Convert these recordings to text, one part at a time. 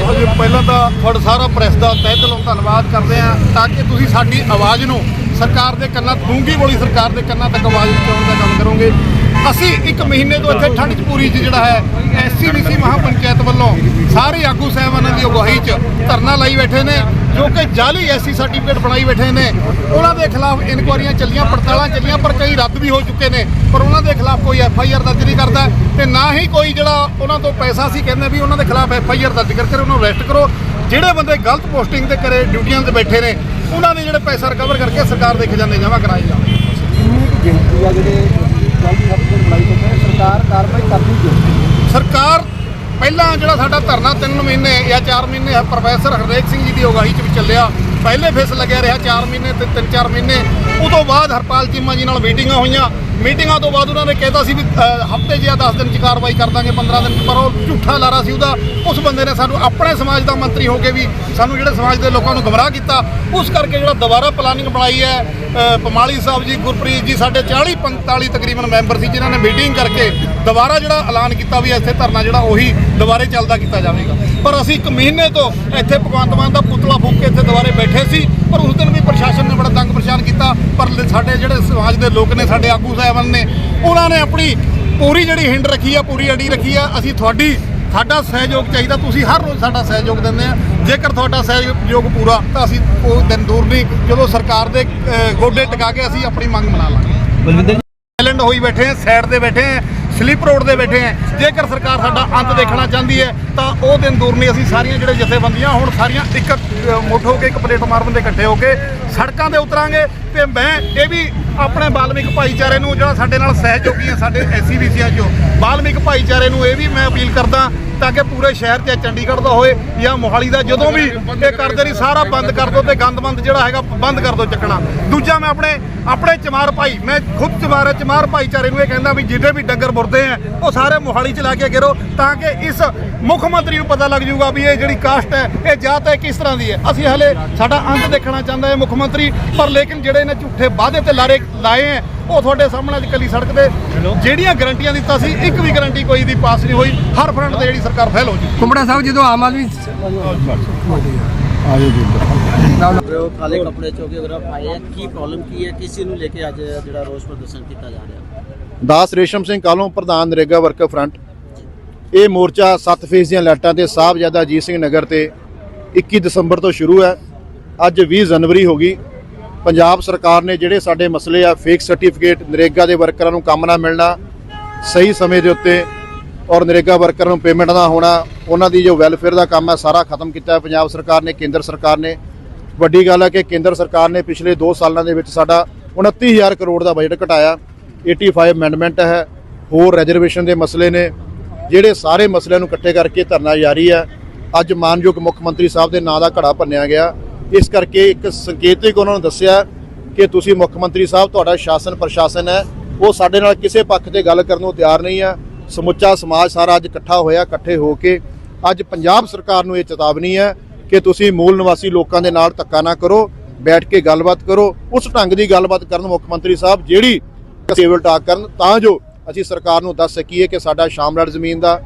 ਤਕਰੀਬਨ ਪਹਿਲਾਂ ਤਾਂ ਤੁਹਾਡਾ ਸਾਰਾ ਪ੍ਰੈਸ ਦਾ ਤਹਿ ਦਿਲੋਂ ਧੰਨਵਾਦ ਕਰਦੇ ਹਾਂ, ਤਾਂ ਕਿ ਤੁਸੀਂ ਸਾਡੀ ਆਵਾਜ਼ ਨੂੰ ਸਰਕਾਰ ਦੇ ਕੰਨਾਂ ਡੂੰਗੀ ਬੋਲੀ ਸਰਕਾਰ ਦੇ ਕੰਨਾਂ ਤੱਕ ਆਵਾਜ਼ ਪਹੁੰਚਾਉਣ ਦਾ ਕੰਮ ਕਰੋਗੇ। ਅਸੀਂ ਇੱਕ ਮਹੀਨੇ ਤੋਂ ਇੱਥੇ ਠੰਡ ਚ ਪੂਰੀ ਚ ਜਿਹੜਾ ਹੈ ਐਸਸੀਬੀਸੀ ਮਹਾਪੰਚਾਇਤ ਵੱਲੋਂ ਸਾਰੇ ਆਗੂ ਸਾਹਿਬਾਨਾਂ ਦੀ ਅਗਵਾਈ ਚ ਧਰਨਾ ਲਾਈ ਬੈਠੇ ਨੇ, ਜੋ ਕਿ ਜਾਲੀ ਐਸਸੀ ਸਰਟੀਫਿਕੇਟ ਬਣਾਈ ਬੈਠੇ ਨੇ। ਉਹਨਾਂ ਦੇ ਖਿਲਾਫ ਇਨਕੁਆਰੀਆਂ ਚੱਲੀਆਂ, ਪੜਤਾਲਾਂ ਚੱਲੀਆਂ, ਪਰ ਕਈ ਰੱਦ ਵੀ ਹੋ ਚੁੱਕੇ ਨੇ। ਪਰ ਉਹਨਾਂ ਦੇ ਖਿਲਾਫ ਕੋਈ ਐਫ ਆਈ ਆਰ ਦਰਜ ਨਹੀਂ ਕਰਦਾ ਤੇ ਨਾ ਹੀ ਕੋਈ ਜਿਹੜਾ ਉਹਨਾਂ ਤੋਂ ਪੈਸਾ ਸੀ ਕਹਿੰਦੇ ਵੀ ਉਹਨਾਂ ਦੇ ਖਿਲਾਫ ਐਫ ਆਈ ਆਰ ਦਰਜ ਕਰਕੇ ਉਹਨਾਂ ਨੂੰ ਅਰੈਸਟ ਕਰੋ। ਜਿਹੜੇ ਬੰਦੇ ਗਲਤ ਪੋਸਟਿੰਗ ਤੇ ਕਰੇ ਡਿਊਟੀਆਂ ਤੇ ਬੈਠੇ ਨੇ, ਉਹਨਾਂ ਦੇ ਜਿਹੜੇ ਪੈਸਾ ਰਿਕਵਰ ਕਰਕੇ ਸਰਕਾਰ ਦੇ ਖਜ਼ਾਨੇ ਜਮ੍ਹਾਂ ਕਰਾਏ ਜਾਣ। ਕਿੰਨੀ ਗਿਣਤੀ ਆ ਜਿਹੜੇ ਜਲਦੀ ਸਰਟੀਫਿਕੇਟ ਬਣਾਈ ਜਾਂਦੇ ਨੇ ਸਰਕਾਰ ਕਾਰਵਾਈ ਕਰਦੀ ਕਿਉਂ ਸਰਕਾਰ ਪਹਿਲਾਂ ਜਿਹੜਾ ਸਾਡਾ ਧਰਨਾ 3 ਮਹੀਨੇ ਜਾਂ 4 ਮਹੀਨੇ ਹੈ, ਪ੍ਰੋਫੈਸਰ ਹਰਦੇਵ ਸਿੰਘ ਜੀ ਦੀ ਅਗਵਾਈ 'ਚ ਵੀ ਚੱਲਿਆ। ਪਹਿਲੇ ਫਿਸ ਲੱਗਿਆ ਰਿਹਾ 4 ਮਹੀਨੇ ਤੇ 3-4 ਮਹੀਨੇ। ਉਦੋਂ ਬਾਅਦ ਹਰਪਾਲ ਚੀਮਾ ਜੀ ਨਾਲ ਮੀਟਿੰਗਾਂ ਹੋਈਆਂ। ਮੀਟਿੰਗਾਂ ਤੋਂ ਬਾਅਦ ਉਹਨਾਂ ਨੇ ਕਹਿਤਾ ਸੀ ਵੀ ਹਫ਼ਤੇ ਜਾਂ 10 ਦਿਨ 'ਚ ਕਾਰਵਾਈ ਕਰ ਦਾਂਗੇ 15 ਦਿਨ 'ਚ ਪਰ ਉਹ ਝੂਠਾ ਲਾਰਾ ਸੀ ਉਹਦਾ। ਉਸ ਬੰਦੇ ਨੇ ਸਾਨੂੰ ਆਪਣੇ ਸਮਾਜ ਦਾ ਮੰਤਰੀ ਹੋ ਕੇ ਵੀ ਸਾਨੂੰ ਜਿਹੜੇ ਸਮਾਜ ਦੇ ਲੋਕਾਂ ਨੂੰ ਗਮਰਾਹ ਕੀਤਾ ਉਸ ਕਰਕੇ ਜਿਹੜਾ ਦੁਬਾਰਾ ਪਲਾਨਿੰਗ ਬਣਾਈ ਹੈ ਅ, ਪਮਾਲੀ ਸਾਹਿਬ ਜੀ ਗੁਰਪ੍ਰੀਤ ਜੀ ਸਾਡੇ 40 45 ਤਕਰੀਬਨ ਮੈਂਬਰ ਸੀ ਜਿਨ੍ਹਾਂ ਨੇ ਮੀਟਿੰਗ ਕਰਕੇ ਦੁਬਾਰਾ ਜਿਹੜਾ ਐਲਾਨ ਕੀਤਾ ਵੀ ਇੱਥੇ ਧਰਨਾ ਜਿਹੜਾ ਉਹੀ ਦੁਬਾਰੇ ਚੱਲਦਾ ਕੀਤਾ ਜਾਵੇਗਾ। ਪਰ ਅਸੀਂ ਇੱਕ ਮਹੀਨੇ ਤੋਂ ਇੱਥੇ ਭਗਵੰਤ ਮਾਨ ਦਾ ਪੁਤਲਾ ਫੂਕ ਕੇ ਇੱਥੇ ਦੁਬਾਰੇ ਬੈਠੇ ਸੀ ਪਰ ਉਸ ਦਿਨ ਵੀ ਪ੍ਰਸ਼ਾਸਨ ਨੇ ਬੜਾ ਤੰਗ ਪਰੇਸ਼ਾਨ ਕੀਤਾ ਪਰ ਸਾਡੇ ਜਿਹੜੇ ਸਮਾਜ ਦੇ ਲੋਕ ਨੇ ਸਾਡੇ ਆਗੂ ਸਾਹਿਬ ਸਾਹਿਬਾਨ ਨੇ। ਉਹਨਾਂ ਨੇ ਆਪਣੀ ਪੂਰੀ ਜਿਹੜੀ ਹਿੰਡ ਰੱਖੀ ਆ ਪੂਰੀ ਅੜੀ ਰੱਖੀ ਆ। ਅਸੀਂ ਤੁਹਾਡੀ ਸਾਡਾ ਸਹਿਯੋਗ ਚਾਹੀਦਾ। ਤੁਸੀਂ ਹਰ ਰੋਜ਼ ਸਾਡਾ ਸਹਿਯੋਗ ਦਿੰਦੇ ਆ। ਜੇਕਰ ਤੁਹਾਡਾ ਸਹਿਯੋਗ ਪੂਰਾ ਤਾਂ ਅਸੀਂ ਉਹ ਦਿਨ ਦੂਰ ਨਹੀਂ ਜਦੋਂ ਸਰਕਾਰ ਦੇ ਗੋਡੇ ਟਿਕਾ ਕੇ ਅਸੀਂ ਆਪਣੀ ਮੰਗ ਮਨਾ ਲਾਂਗੇ। ਸਾਇਲੈਂਟ ਹੋਈ ਬੈਠੇ ਆ ਸਾਈਡ ਦੇ ਬੈਠੇ ਆ। ਸਲਿੱਪ ਰੋਡ ਦੇ ਬੈਠੇ ਆ। ਜੇਕਰ ਸਰਕਾਰ ਸਾਡਾ ਅੰਤ ਦੇਖਣਾ ਚਾਹੁੰਦੀ ਹੈ, ਤਾਂ ਉਹ ਦਿਨ ਦੂਰ ਨਹੀਂ ਅਸੀਂ ਸਾਰੀਆਂ ਜਿਹੜੇ ਜਥੇਬੰਦੀਆਂ, ਹੁਣ ਸਾਰੀਆਂ ਇੱਕ ਮੁੱਠ ਹੋ ਕੇ ਇੱਕ ਪਲੇਟਫਾਰਮ ਬੰਦੇ ਇਕੱਠੇ ਹੋ ਕੇ ਸੜਕਾਂ ਤੇ ਉਤਰਾਂਗੇ ਤੇ ਮੈਂ ਇਹ ਵੀ ਆਪਣੇ ਬਾਲਮਿਕ ਭਾਈਚਾਰੇ ਨੂੰ, ਜਿਹੜਾ ਸਾਡੇ ਨਾਲ ਸਹਿਯੋਗੀ ਹੈ ਸਾਡੇ ਐਸਸੀਬੀਸੀਆਂ ਚੋਂ ਬਾਲਮਿਕ ਭਾਈਚਾਰੇ ਨੂੰ ਇਹ ਵੀ ਮੈਂ ਅਪੀਲ ਕਰਦਾ ਤਾਂ ਕਿ ਪੂਰੇ ਸ਼ਹਿਰ 'ਚ ਚੰਡੀਗੜ੍ਹ ਦਾ ਹੋਏ ਜਾਂ ਮੋਹਾਲੀ ਦਾ, ਜਦੋਂ ਵੀ ਇਹ ਕਰਦੇ ਨਹੀਂ, ਸਾਰਾ ਬੰਦ ਕਰ ਦਿਓ ਤੇ ਗੰਦਮੰਦ ਜਿਹੜਾ ਹੈਗਾ ਬੰਦ ਕਰ ਦਿਓ ਚੱਕਣਾ। ਦੂਜਾ ਮੈਂ ਆਪਣੇ ਆਪਣੇ ਚਮਾਰ ਭਾਈ, ਮੈਂ ਖੁਦ ਚਮਾਰ ਚਮਾਰ ਭਾਈਚਾਰੇ ਨੂੰ ਇਹ ਕਹਿੰਦਾ ਵੀ ਜਿਹੜੇ ਵੀ ਡੰਗਰ ਮੁਰਦੇ ਆ, ਉਹ ਸਾਰੇ ਮੋਹਾਲੀ ਚ ਲਾ ਕੇ ਗਿਰੋ ਤਾਂ ਕਿ ਇਸ ਮੁੱਖ ਮੰਤਰੀ ਨੂੰ ਪਤਾ ਲੱਗ ਜਾਊਗਾ ਵੀ ਇਹ ਜਿਹੜੀ ਕਾਸਟ ਹੈ, ਇਹ ਜਾਤ ਹੈ ਕਿਸ ਤਰ੍ਹਾਂ ਦੀ ਹੈ। ਅਸੀਂ ਹਲੇ ਸਾਡਾ ਅੰਤ ਦੇਖਣਾ ਚਾਹੁੰਦਾ ਹੈ ਮੁੱਖ ਮੰਤਰੀ, ਪਰ ਲੇਕਿਨ ਜਿਹੜੇ ਇਹਨੇ ਝੂਠੇ ਵਾਅਦੇ ਤੇ ਲਾਰੇ ਲਾਏ ਹੈ ਉਹ ਤੁਹਾਡੇ ਸਾਹਮਣੇ ਅੱਜ ਕੱਲੀ ਸੜਕ ਤੇ। ਜਿਹੜੀਆਂ ਗਰੰਟੀਆਂ ਦਿੱਤਾ ਸੀ ਇੱਕ ਵੀ ਗਰੰਟੀ ਕੋਈ ਦੀ ਪਾਸ ਨਹੀਂ ਹੋਈ। ਹਰ ਫਰੰਟ ਤੇ ਜਿਹੜੀ ਸਰਕਾਰ ਫੇਲ ਹੋ ਚੁੱਕੀ। ਕੁੰਬੜਾ ਸਾਹਿਬ ਜਦੋਂ ਆਮ ਆਦਮੀ ਉਹ ਕਾਲੇ ਕੱਪੜੇ ਚੋਕੀਗ੍ਰਾਫ ਆਏ ਹੈ ਕੀ ਪ੍ਰੋਬਲਮ ਕੀ ਹੈ? ਕਿਸੇ ਨੂੰ ਲੈ ਕੇ ਅੱਜ ਜਿਹੜਾ ਰੋਸ ਪ੍ਰਦਰਸ਼ਨ ਕੀਤਾ ਜਾ ਰਿਹਾ? ਦਾਸ ਰੇਸ਼ਮ ਸਿੰਘ ਕਾਲੋਂ ਪ੍ਰਧਾਨ ਨਰੇਗਾ ਵਰਕਰ ਫਰੰਟ। ਇਹ ਮੋਰਚਾ 7 ਫੇਜ਼ ਦੀਆਂ ਲਾਈਟਾਂ ਤੇ ਸਾਹਿਬਜ਼ਾਦਾ ਅਜੀਤ ਸਿੰਘ ਨਗਰ ਤੇ 21 ਦਸੰਬਰ ਤੋਂ ਸ਼ੁਰੂ ਹੈ। ਅੱਜ 20 ਜਨਵਰੀ ਹੋ ਗਈ। ਪੰਜਾਬ ਸਰਕਾਰ ਨੇ ਜਿਹੜੇ ਸਾਡੇ ਮਸਲੇ ਆ ਫੇਕ ਸਰਟੀਫਿਕੇਟ ਨਰੇਗਾ ਦੇ ਵਰਕਰਾਂ ਨੂੰ ਕੰਮ ਨਾ ਮਿਲਣਾ, ਸਹੀ ਸਮੇਂ ਦੇ ਉੱਤੇ ਔਰ ਨਰੇਗਾ ਵਰਕਰ ਨੂੰ ਪੇਮੈਂਟ ਨਾ ਹੋਣਾ, ਉਹਨਾਂ ਦੀ ਜੋ ਵੈਲਫੇਅਰ ਦਾ ਕੰਮ ਹੈ ਸਾਰਾ ਖਤਮ ਕੀਤਾ ਹੈ। ਪੰਜਾਬ ਸਰਕਾਰ ਨੇ, ਕੇਂਦਰ ਸਰਕਾਰ ਨੇ। ਵੱਡੀ ਗੱਲ ਹੈ ਕਿ ਕੇਂਦਰ ਸਰਕਾਰ ਨੇ ਪਿਛਲੇ 2 ਸਾਲਾਂ ਦੇ ਵਿੱਚ ਸਾਡਾ 29000 ਕਰੋੜ ਦਾ ਬਜਟ ਘਟਾਇਆ। 85 ਅਮੈਂਡਮੈਂਟ ਹੈ, ਹੋਰ ਰਿਜ਼ਰਵੇਸ਼ਨ ਦੇ ਮਸਲੇ ਨੇ। ਜਿਹੜੇ ਸਾਰੇ ਮਸਲਿਆਂ ਨੂੰ ਇਕੱਠੇ ਕਰਕੇ ਧਰਨਾ ਜਾਰੀ ਹੈ, ਅੱਜ ਮਾਨਯੋਗ ਮੁੱਖ ਮੰਤਰੀ ਸਾਹਿਬ ਦੇ ਨਾਂ ਦਾ ਘੜਾ ਭੰਨਿਆ ਗਿਆ। ਇਸ ਕਰਕੇ ਇੱਕ ਸੰਕੇਤਿਕ ਉਹਨਾਂ ਨੂੰ ਦੱਸਿਆ ਕਿ ਤੁਸੀਂ ਮੁੱਖ ਮੰਤਰੀ ਸਾਹਿਬ, ਤੁਹਾਡਾ ਸ਼ਾਸਨ ਪ੍ਰਸ਼ਾਸਨ ਹੈ। ਉਹ ਸਾਡੇ ਨਾਲ ਕਿਸੇ ਪੱਖ ਤੇ ਗੱਲ ਕਰਨ ਨੂੰ ਤਿਆਰ ਨਹੀਂ ਹੈ ਸਮੁੱਚਾ ਸਮਾਜ ਸਾਰਾ ਅੱਜ ਇਕੱਠਾ ਹੋਇਆ, ਇਕੱਠੇ ਹੋ ਕੇ। ਅੱਜ ਪੰਜਾਬ ਸਰਕਾਰ ਨੂੰ ਇਹ ਚੇਤਾਵਨੀ ਹੈ ਕਿ ਤੁਸੀਂ ਮੂਲ ਨਿਵਾਸੀ ਲੋਕਾਂ ਦੇ ਨਾਲ ਧੱਕਾ ਨਾ ਕਰੋ, ਬੈਠ ਕੇ ਗੱਲਬਾਤ ਕਰੋ। ਉਸ ਢੰਗ ਦੀ ਗੱਲਬਾਤ ਕਰਨ ਮੁੱਖ ਮੰਤਰੀ ਸਾਹਿਬ, ਜਿਹੜੀ ਟੇਬਲ ਟਾਕ ਕਰਨ, ਤਾਂ ਜੋ ਅਸੀਂ ਸਰਕਾਰ ਨੂੰ ਦੱਸ ਸਕੀਏ ਕਿ ਸਾਡਾ ਸ਼ਾਮਲਾਟ ਜ਼ਮੀਨ ਦਾ,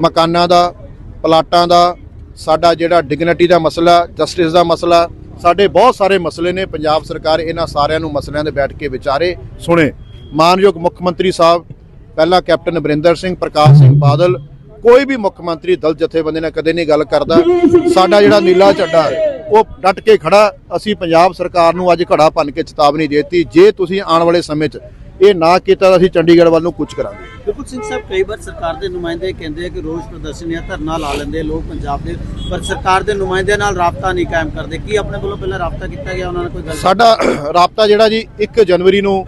ਮਕਾਨਾਂ ਦਾ, ਪਲਾਟਾਂ ਦਾ ਸਾਡਾ ਜਿਹੜਾ ਡਿਗਨਿਟੀ ਦਾ ਮਸਲਾ, ਜਸਟਿਸ ਦਾ ਮਸਲਾ, ਸਾਡੇ ਬਹੁਤ ਸਾਰੇ ਮਸਲੇ ਨੇ, ਪੰਜਾਬ ਸਰਕਾਰ ਇਹਨਾਂ ਸਾਰਿਆਂ ਨੂੰ ਮਸਲਿਆਂ ਦੇ ਬੈਠ ਕੇ ਵਿਚਾਰੇ ਸੁਣੇ। ਮਾਨਯੋਗ ਮੁੱਖ ਮੰਤਰੀ ਸਾਹਿਬ, ਪਹਿਲਾਂ ਕੈਪਟਨ ਅਮਰਿੰਦਰ ਸਿੰਘ, ਪ੍ਰਕਾਸ਼ ਸਿੰਘ ਬਾਦਲ, ਕੋਈ ਵੀ ਮੁੱਖ ਮੰਤਰੀ ਦਲ ਜਥੇਬੰਦੀ ਨਾਲ ਕਦੇ ਨਹੀਂ ਗੱਲ ਕਰਦਾ। ਸਾਡਾ ਜਿਹੜਾ ਨੀਲਾ ਝੰਡਾ ਉਹ ਡਟ ਕੇ ਖੜਾ। ਅਸੀਂ ਪੰਜਾਬ ਸਰਕਾਰ ਨੂੰ ਅੱਜ ਘੜਾ ਭੰਨ ਕੇ ਚੇਤਾਵਨੀ ਦਿੱਤੀ। ਜੇ ਤੁਸੀਂ ਆਉਣ ਵਾਲੇ ਸਮੇਂ 'ਚ ਇਹ ਨਾ ਕੀਤਾ ਤਾਂ ਅਸੀਂ ਚੰਡੀਗੜ੍ਹ ਵੱਲ ਨੂੰ ਕੁਝ ਕਰਾਂਗੇ। ਬਿਲਕੁਲ ਸਿੰਘ ਸਾਹਿਬ ਕਈ ਵਾਰ ਸਰਕਾਰ ਦੇ ਨੁਮਾਇੰਦੇ ਕਹਿੰਦੇ ਆ ਕਿ ਰੋਸ ਪ੍ਰਦਰਸ਼ਨ ਜਾਂ ਧਰਨਾ ਲਾ ਲੈਂਦੇ ਲੋਕ ਪੰਜਾਬ ਦੇ ਪਰ ਸਰਕਾਰ ਦੇ ਨੁਮਾਇੰਦਿਆਂ ਨਾਲ ਰਾਬਤਾ ਨਹੀਂ ਕਾਇਮ ਕਰਦੇ। ਕੀ ਆਪਣੇ ਵੱਲੋਂ ਪਹਿਲਾਂ ਰਾਬਤਾ ਕੀਤਾ ਗਿਆ? ਉਹਨਾਂ ਨਾਲ ਕੋਈ ਗੱਲ ਸਾਡਾ ਰਾਬਤਾ ਜਿਹੜਾ ਜੀ 1 ਜਨਵਰੀ ਨੂੰ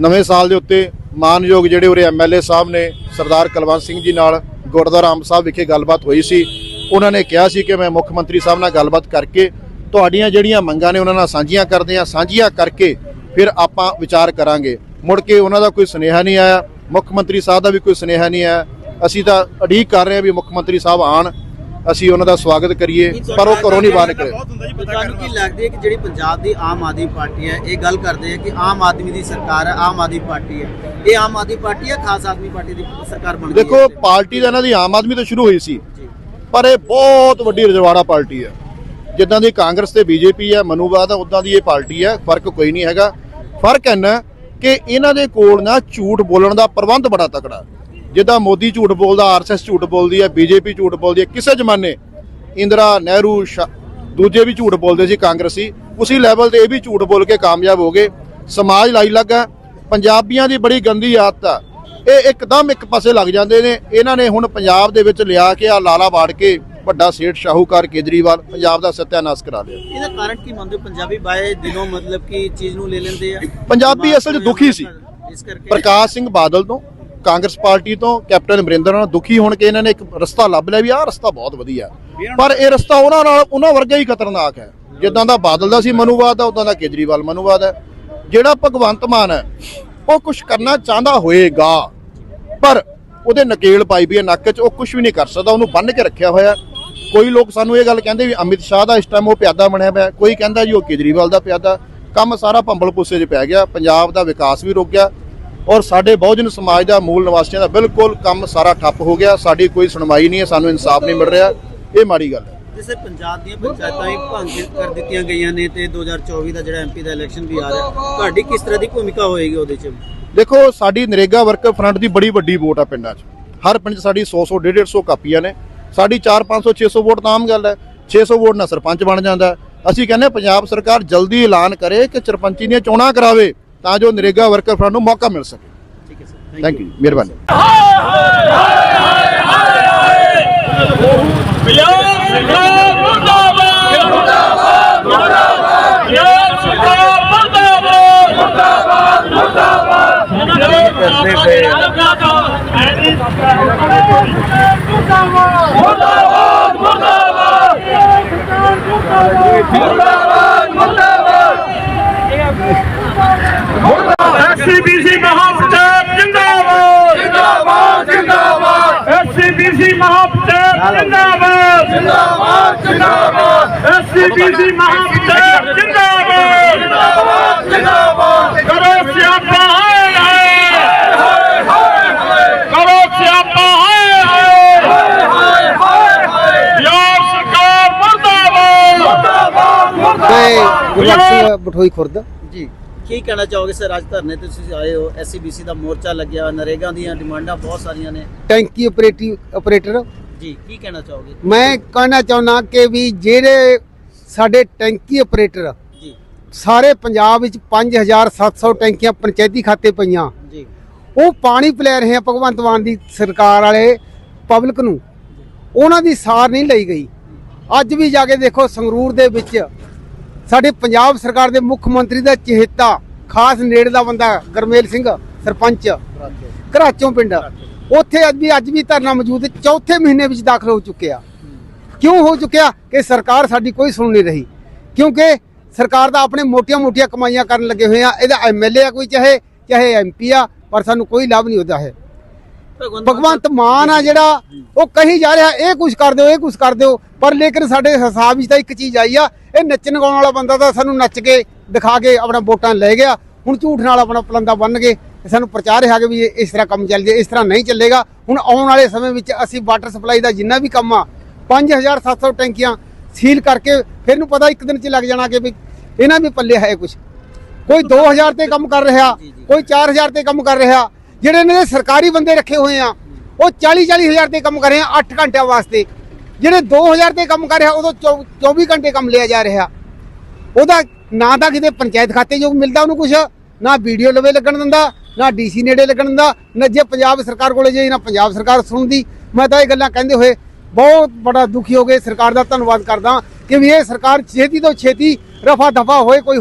ਨਵੇਂ ਸਾਲ ਦੇ ਉੱਤੇ ਮਾਨਯੋਗ ਜਿਹੜੇ ਉਰੇ ਐਮਐਲਏ ਸਾਹਿਬ ਨੇ ਸਰਦਾਰ ਕੁਲਵੰਤ ਸਿੰਘ ਜੀ ਨਾਲ ਗੁਰਦੁਆਰਾ ਅੰਬ ਸਾਹਿਬ ਵਿਖੇ ਗੱਲਬਾਤ ਹੋਈ ਸੀ। ਉਹਨਾਂ ਨੇ ਕਿਹਾ ਸੀ ਕਿ ਮੈਂ ਮੁੱਖ ਮੰਤਰੀ ਸਾਹਿਬ ਨਾਲ ਗੱਲਬਾਤ ਕਰਕੇ ਤੁਹਾਡੀਆਂ ਜਿਹੜੀਆਂ ਮੰਗਾਂ ਨੇ ਉਹਨਾਂ ਨਾਲ ਸਾਂਝੀਆਂ ਕਰਦੇ ਆ ਸਾਂਝੀਆਂ ਕਰਕੇ ਫਿਰ ਆਪਾਂ ਵਿਚਾਰ ਕਰਾਂਗੇ। ਮੁੜ ਕੇ ਉਹਨਾਂ ਦਾ ਕੋਈ ਸੁਨੇਹਾ ਨਹੀਂ ਆਇਆ ਮੁੱਖ ਮੰਤਰੀ ਸਾਹਿਬ ਦਾ ਵੀ ਕੋਈ ਸੁਨੇਹਾ ਨਹੀਂ ਆਇਆ। ਅਸੀਂ ਤਾਂ ਉਡੀਕ ਕਰ ਰਹੇ ਹਾਂ ਵੀ ਮੁੱਖ ਮੰਤਰੀ ਸਾਹਿਬ ਆਣ ਅਸੀਂ ਉਹਨਾਂ ਦਾ ਸਵਾਗਤ ਕਰੀਏ ਪਰ ਉਹ ਘਰੋਂ ਨਹੀਂ ਬਾਹਰ ਨਿਕਲੇ। ਤੁਹਾਨੂੰ ਕੀ ਲੱਗਦੀ ਹੈ ਕਿ ਜਿਹੜੀ ਪੰਜਾਬ ਦੀ ਆਮ ਆਦਮੀ ਪਾਰਟੀ ਹੈ ਇਹ ਗੱਲ ਕਰਦੇ ਆ ਕਿ ਆਮ ਆਦਮੀ ਦੀ ਸਰਕਾਰ ਹੈ ਆਮ ਆਦਮੀ ਪਾਰਟੀ ਹੈ। ਇਹ ਆਮ ਆਦਮੀ ਪਾਰਟੀ ਹੈ ਖਾਸ ਆਦਮੀ ਪਾਰਟੀ ਦੀ ਸਰਕਾਰ ਬਣ ਗਈ ਹੈ ਦੇਖੋ ਪਾਰਟੀ ਦਾ ਇਹਨਾਂ ਦੀ ਆਮ ਆਦਮੀ ਤੋਂ ਸ਼ੁਰੂ ਹੋਈ ਸੀ। ਪਰ ਇਹ ਬਹੁਤ ਵੱਡੀ ਰਜਵਾੜਾ ਪਾਰਟੀ ਹੈ। ਜਿੱਦਾਂ ਦੀ ਕਾਂਗਰਸ ਤੇ ਬੀਜੇਪੀ ਹੈ ਮਨੂਵਾਦ ਹੈ, ਉਦਾਂ ਦੀ ਇਹ ਪਾਰਟੀ ਹੈ, ਫ਼ਰਕ ਕੋਈ ਨਹੀਂ ਹੈਗਾ। ਫ਼ਰਕ ਇੰਨਾ ਕਿ ਇਹਨਾਂ ਦੇ ਕੋਲ ਨਾ ਝੂਠ ਬੋਲਣ ਦਾ ਪ੍ਰਬੰਧ ਬੜਾ ਤਕੜਾ ਜਿੱਦਾਂ ਮੋਦੀ ਝੂਠ ਬੋਲਦਾ ਆਰਐਸਐਸ ਝੂਠ ਬੋਲਦੀ ਹੈ, ਬੀਜੇਪੀ ਝੂਠ ਬੋਲਦੀ ਹੈ, ਕਿਸੇ ਜ਼ਮਾਨੇ ਇੰਦਰਾ ਨਹਿਰੂ, ਸ਼ਾ- ਦੂਜੇ ਵੀ ਝੂਠ ਬੋਲਦੇ ਸੀ ਕਾਂਗਰਸੀ, ਉਸੇ ਲੈਵਲ ਤੇ ਇਹ ਵੀ ਝੂਠ ਬੋਲ ਕੇ ਕਾਮਯਾਬ ਹੋ ਗਏ। ਸਮਾਜ ਲਾਈ ਲੱਗਾ ਪੰਜਾਬੀਆਂ ਦੀ ਬੜੀ ਗੰਦੀ ਆਦਤ ਆ। ਇਹ ਇੱਕਦਮ ਇੱਕ ਪਾਸੇ ਲੱਗ ਜਾਂਦੇ ਨੇ। ਇਹਨਾਂ ਨੇ ਹੁਣ ਪੰਜਾਬ ਦੇ ਵਿੱਚ ਲਿਆ ਕੇ ਆ ਲਾਲਾ ਵਾੜ ਕੇ ਵੱਡਾ ਸੇਠ ਸ਼ਾਹੂਕਾਰ ਕੇਜਰੀਵਾਲ ਪੰਜਾਬ ਦਾ ਸੱਤਿਆਨਾਸ਼ ਕਰਾ ਲਿਆ ਇਹਦਾ ਕਾਰਨ ਕੀ ਮੰਨਦੇ ਹੋ? ਪੰਜਾਬੀ ਬਾਏ ਦਿਨੋਂ ਮਤਲਬ ਕਿ ਚੀਜ਼ ਨੂੰ ਲੈ ਲੈਂਦੇ ਆ? ਪੰਜਾਬੀ ਅਸਲ 'ਚ ਦੁਖੀ ਸੀ। ਇਸ ਕਰਕੇ ਪ੍ਰਕਾਸ਼ ਸਿੰਘ ਬਾਦਲ ਤੋਂ ਕਾਂਗਰਸ ਪਾਰਟੀ ਤੋਂ ਕੈਪਟਨ ਅਮਰਿੰਦਰ ਨਾਲ ਦੁਖੀ ਹੋਣ ਕੇ ਇਹਨਾਂ ਨੇ ਇੱਕ ਰਸਤਾ ਲੱਭ ਲਿਆ ਵੀ ਆਹ ਰਸਤਾ ਬਹੁਤ ਵਧੀਆ ਪਰ ਇਹ ਰਸਤਾ ਉਹਨਾਂ ਨਾਲ ਉਹਨਾਂ ਵਰਗਾ ਹੀ ਖਤਰਨਾਕ ਹੈ। ਜਿੱਦਾਂ ਦਾ ਬਾਦਲ ਦਾ ਸੀ ਮਨੂਵਾਦ ਦਾ ਉਦਾਂ ਦਾ ਕੇਜਰੀਵਾਲ ਮਨੂਵਾਦ ਹੈ। ਜਿਹੜਾ ਭਗਵੰਤ ਮਾਨ ਹੈ ਉਹ ਕੁਝ ਕਰਨਾ ਚਾਹੁੰਦਾ ਹੋਏਗਾ ਪਰ ਉਹਦੇ ਨਕੇਲ ਪਾਈ ਵੀ ਹੈ ਨੱਕ 'ਚ ਉਹ ਕੁਝ ਵੀ ਨਹੀਂ ਕਰ ਸਕਦਾ ਉਹਨੂੰ ਬੰਨ੍ਹ ਕੇ ਰੱਖਿਆ ਹੋਇਆ ਕੋਈ ਲੋਕ ਸਾਨੂੰ ਇਹ ਗੱਲ ਕਹਿੰਦੇ ਵੀ ਅਮਿਤ ਸ਼ਾਹ ਦਾ ਇਸ ਟਾਈਮ ਉਹ ਪਿਆਦਾ ਬਣਿਆ ਪਿਆ ਕੋਈ ਕਹਿੰਦਾ ਜੀ ਉਹ ਕੇਜਰੀਵਾਲ ਦਾ ਪਿਆਦਾ। ਕੰਮ ਸਾਰਾ ਭੰਬਲ ਪੁੱਸੇ 'ਚ ਪੈ ਗਿਆ ਪੰਜਾਬ ਦਾ ਵਿਕਾਸ ਵੀ ਰੁਕ ਗਿਆ ਔਰ ਸਾਡੇ ਬਹੁਜਨ ਸਮਾਜ ਦਾ ਮੂਲ ਨਿਵਾਸੀਆਂ ਦਾ ਬਿਲਕੁਲ ਕੰਮ ਸਾਰਾ ਠੱਪ ਹੋ ਗਿਆ ਸਾਡੀ ਕੋਈ ਸੁਣਵਾਈ ਨਹੀਂ ਹੈ ਸਾਨੂੰ ਇਨਸਾਫ ਨਹੀਂ ਮਿਲ ਰਿਹਾ ਇਹ ਮਾੜੀ ਗੱਲ ਹੈ। ਜਿਸੇ ਪੰਜਾਬ ਦੀਆਂ ਪੰਚਾਇਤਾਂ ਵੀ ਭੰਗ ਕਰ ਦਿੱਤੀਆਂ ਗਈਆਂ ਨੇ ਤੇ 2024 ਦਾ ਜਿਹੜਾ ਐਮਪੀ ਦਾ ਇਲੈਕਸ਼ਨ ਵੀ ਆ ਰਿਹਾ ਤੁਹਾਡੀ ਕਿਸ ਤਰ੍ਹਾਂ ਦੀ ਭੂਮਿਕਾ ਹੋਏਗੀ ਉਹਦੇ 'ਚ? ਦੇਖੋ ਸਾਡੀ ਨਰੇਗਾ ਵਰਕਰ ਫਰੰਟ ਦੀ ਬੜੀ ਵੱਡੀ ਵੋਟ ਆ ਪਿੰਡਾਂ 'ਚ। ਹਰ ਪਿੰਡ 'ਚ ਸਾਡੀ 100 100 150 150 ਕਾਪੀਆਂ ਨੇ। ਸਾਡੀ 4 500 600 ਵੋਟ ਤਾਂ ਆਮ ਗੱਲ ਹੈ। 600 ਵੋਟ ਨਾਲ ਸਰਪੰਚ ਬਣ ਜਾਂਦਾ। ਅਸੀਂ ਕਹਿੰਦੇ ਹਾਂ ਪੰਜਾਬ ਸਰਕਾਰ ਜਲਦੀ ਐਲਾਨ ਕਰੇ ਕਿ ਸਰਪੰਚੀ ਦੀਆਂ ਚੋਣਾਂ ਕਰਾਵੇ ਤਾਂ ਜੋ ਨਰੇਗਾ ਵਰਕਰ ਫਰੰਟ ਨੂੰ ਮੌਕਾ ਮਿਲ ਸਕੇ। ਠੀਕ ਹੈ ਸਰ। ਥੈਂਕ ਯੂ ਮਿਹਰਬਾਨੀ ਮੁਰਦਾਬਾਦ ਮੁਰਦਾਬਾਦ ਪੰਜਾਬ ਸਰਕਾਰ ਮੁਰਦਾਬਾਦ ਮੁਰਦਾਬਾਦ ਮੁਰਦਾਬਾਦ ਕਰਦੇ ਪਏ ਮੁਰਦਾਬਾਦ ਮੁਰਦਾਬਾਦ ਮੁਰਦਾਬਾਦ ਮੁਰਦਾਬਾਦ ਐਸਸੀਬੀਸੀ ਮਹਾਪੰਚਾਇਤ ਜਿੰਦਾਬਾਦ ਜਿੰਦਾਬਾਦ ਜਿੰਦਾਬਾਦ ਐਸਸੀਬੀਸੀ ਮਹਾਪੰਚਾਇਤ ਜਿੰਦਾਬਾਦ! ਜਿੰਦਾਬਾਦ ਜਿੰਦਾਬਾਦ! ਐਸਸੀਬੀਸੀ ਮਹਾਪੰਚਾਇਤ ਜਿੰਦਾਬਾਦ! ਜਿੰਦਾਬਾਦ ਜਿੰਦਾਬਾਦ! ਕਰੋ ਸਿਆਪਾ ਹਾਏ ਹਾਏ! ਹਾਏ ਕਰੋ ਸਿਆਪਾ ਹਾਏ ਹਾਏ! ਹਾਏ ਹਾਏ ਯਾਰ ਸਰਕਾਰ ਮੁਰਦਾਬਾਦ! ਮੁਰਦਾਬਾਦ ਮੈਂ ਗੁਰਬਖਸ਼ ਸਿੰਘ ਬਠੋਈ ਖੁਰਦ। ਜੀ ਕੀ ਕਹਿਣਾ ਚਾਹੋਗੇ ਸਰ? ਅੱਜ ਧਰਨੇ ਤੇ ਤੁਸੀਂ ਆਏ ਹੋ। ਐਸਸੀਬੀਸੀ ਦਾ ਮੋਰਚਾ ਲੱਗਿਆ ਨਰੇਗਾ ਦੀਆਂ ਡਿਮਾਂਡਾਂ ਬਹੁਤ ਸਾਰੀਆਂ ਨੇ। ਟੈਂਕੀ ਆਪਰੇਟਿਵ ਆਪਰੇਟਰ ਜੀ ਕੀ ਕਹਿਣਾ ਚਾਹੋਗੇ? ਮੈਂ ਕਹਿਣਾ ਚਾਹੁੰਦਾ ਕਿ ਵੀ ਜਿਹੜੇ ਸਾਡੇ ਟੈਂਕੀ ਆਪਰੇਟਰ ਜੀ। ਸਾਰੇ ਪੰਜਾਬ ਵਿੱਚ 5700 ਟੈਂਕੀਆਂ ਪੰਚਾਇਤੀ ਖਾਤੇ ਪਈਆਂ। ਜੀ। ਉਹ ਪਾਣੀ ਪਿਲਾ ਰਹੇ ਆ ਭਗਵੰਤ ਮਾਨ ਦੀ ਸਰਕਾਰ ਵਾਲੇ ਪਬਲਿਕ ਨੂੰ। ਉਹਨਾਂ ਦੀ ਸਾਰ ਨਹੀਂ ਲਈ ਗਈ। ਅੱਜ ਵੀ ਜਾ ਕੇ ਦੇਖੋ ਸੰਗਰੂਰ ਦੇ ਵਿੱਚ ਸਾਡੇ ਪੰਜਾਬ ਸਰਕਾਰ ਦੇ ਮੁੱਖ ਮੰਤਰੀ ਦਾ ਚਹੇਤਾ ਖਾਸ ਨੇੜੇ ਦਾ ਬੰਦਾ ਗਰਮੇਲ ਸਿੰਘ ਸਰਪੰਚ ਘਰਾਚੋਂ। ਪਿੰਡ ਉੱਥੇ ਅੱਜ ਵੀ ਅੱਜ ਵੀ ਧਰਨਾ ਮੌਜੂਦ ਚੌਥੇ ਮਹੀਨੇ ਵਿੱਚ ਦਾਖਲ ਹੋ ਚੁੱਕਿਆ। ਕਿਉਂ ਹੋ ਚੁੱਕਿਆ? ਕਿ ਸਰਕਾਰ ਸਾਡੀ ਕੋਈ ਸੁਣ ਨਹੀਂ ਰਹੀ। ਕਿਉਂਕਿ ਸਰਕਾਰ ਦਾ ਆਪਣੇ ਮੋਟੀਆਂ-ਮੋਟੀਆਂ ਕਮਾਈਆਂ ਕਰਨ ਲੱਗੇ ਹੋਏ ਆ। ਇਹਦਾ ਐਮਐਲਏ ਆ ਕੋਈ, ਚਾਹੇ ਚਾਹੇ ਐਮਪੀ ਆ, ਪਰ ਸਾਨੂੰ ਕੋਈ ਲਾਭ ਨਹੀਂ ਹੁੰਦਾ ਹੈ। ਭਗਵੰਤ ਮਾਨ ਆ ਜਿਹੜਾ, ਉਹ ਕਹੀ ਜਾ ਰਿਹਾ, ਇਹ ਕੁਝ ਕਰ ਦਿਓ, ਇਹ ਕੁਝ ਕਰ ਦਿਓ। ਪਰ ਲੇਕਿਨ ਸਾਡੇ ਹਿਸਾਬ ਵਿੱਚ ਤਾਂ ਇੱਕ ਚੀਜ਼ ਆਈ ਆ। ਇਹ ਨੱਚਣ ਗਾਉਣ ਵਾਲਾ ਬੰਦਾ ਤਾਂ ਸਾਨੂੰ ਨੱਚ ਕੇ, ਦਿਖਾ ਕੇ ਆਪਣਾ ਵੋਟਾਂ ਲੈ ਗਿਆ। ਹੁਣ ਝੂਠ ਨਾਲ ਆਪਣਾ ਪਲੰਦਾ ਬੰਨ ਕੇ ਸਾਨੂੰ ਪ੍ਰਚਾਰ ਰਿਹਾ ਕਿ ਵੀ ਇਸ ਤਰ੍ਹਾਂ ਕੰਮ ਚੱਲ ਜੇ ਇਸ ਤਰ੍ਹਾਂ ਨਹੀਂ ਚੱਲੇਗਾ। ਹੁਣ ਆਉਣ ਵਾਲੇ ਸਮੇਂ ਵਿੱਚ ਅਸੀਂ ਵਾਟਰ ਸਪਲਾਈ ਦਾ ਜਿੰਨਾ ਵੀ ਕੰਮ ਆ 5700 ਟੈਂਕੀਆਂ ਸੀਲ ਕਰਕੇ ਫਿਰ ਨੂੰ ਪਤਾ ਇੱਕ ਦਿਨ ਚ ਲੱਗ ਜਾਣਾ ਕਿ ਵੀ ਇਹਨਾਂ ਵੀ ਪੱਲੇ ਹੈ ਕੁਝ ਕੋਈ 2000 ਤੇ ਕੰਮ ਕਰ ਰਿਹਾ ਕੋਈ 4000 ਤੇ ਕੰਮ ਕਰ ਰਿਹਾ ਜਿਹੜੇ ਇਹਨਾਂ ਦੇ ਸਰਕਾਰੀ ਬੰਦੇ ਰੱਖੇ ਹੋਏ ਆ ਉਹ 40 40000 ਤੇ ਕੰਮ ਕਰ ਰਹੇ ਆ 8 ਘੰਟਿਆਂ ਵਾਸਤੇ। ਜਿਹੜੇ 2000 ਤੇ ਕੰਮ ਕਰ ਰਿਹਾ ਉਦੋਂ ਚੌ- 24 ਘੰਟੇ ਕੰਮ ਲਿਆ ਜਾ ਰਿਹਾ। ਉਹਦਾ ਨਾ ਤਾਂ ਕਿਤੇ ਪੰਚਾਇਤ ਖਾਤੇ ਜੋ ਮਿਲਦਾ ਉਹਨੂੰ ਕੁਝ ਨਾ ਵੀਡੀਓ ਲਵੇ ਲੱਗਣ ਦਿੰਦਾ ਨਾ ਡੀਸੀ ਨੇੜੇ ਲੱਗਣ ਦਾ, ਨਾ ਜੇ ਪੰਜਾਬ ਸਰਕਾਰ ਕੋਲੇ ਜੇ ਨਾ ਪੰਜਾਬ ਸਰਕਾਰ ਸੁਣਦੀ ਮੈਂ ਤਾਂ ਇਹ ਗੱਲਾਂ ਕਹਿੰਦੇ ਹੋਏ ਬਹੁਤ ਬੜਾ ਦੁਖੀ ਹੋ ਗਏ ਸਰਕਾਰ ਦਾ ਧੰਨਵਾਦ ਕਰਦਾ ਕਿ ਵੀ ਇਹ ਸਰਕਾਰ ਛੇਤੀ ਤੋਂ ਛੇਤੀ ਰਫਾ ਦਫਾ ਹੋਏ, ਕੋਈ